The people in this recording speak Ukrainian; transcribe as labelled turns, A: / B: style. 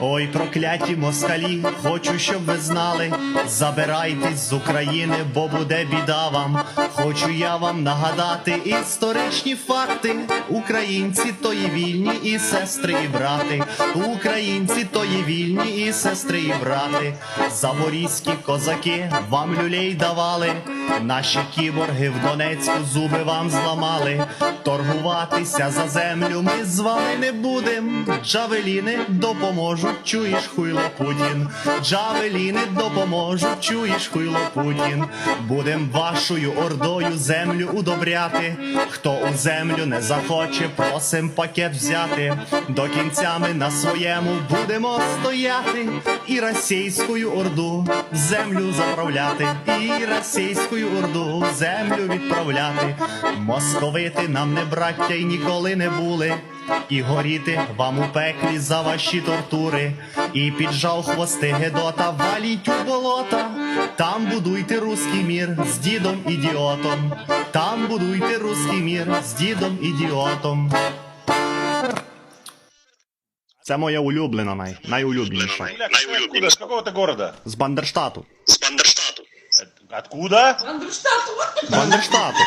A: Ой, прокляті москалі, хочу, щоб ви знали, забирайтесь з України, бо буде біда вам. Хочу я вам нагадати історичні факти. Українці то є вільні і сестри, і брати. Українці то є вільні і сестри, і брати. Запорізькі козаки вам люлей давали. Наші кіборги в Донецьку зуби вам зламали. Торгуватися за землю ми з вами не будем. Джавеліни допоможуть, чуєш хуйло Путін. Джавеліни допоможуть, чуєш хуйло Путін. Будем вашою ордою землю удобряти. Хто у землю не захоче, просим пакет взяти. До кінця ми на своєму будемо стояти. І російською орду в землю заправляти. І російською орду в землю відправляти. Московити нам не браття й ніколи не були. І горіти вам у пеклі за ваші тортури, і піджав хвости Гедота, валіть у болота. Там будуйте руський мір з дідом ідіотом. Там будуйте руський мір з дідом ідіотом. Це моя улюблена, най, найулюбленіша.
B: Города?
A: З Бандерштату.
C: С Бандерштату.
B: Откуда?
A: Бандерштату.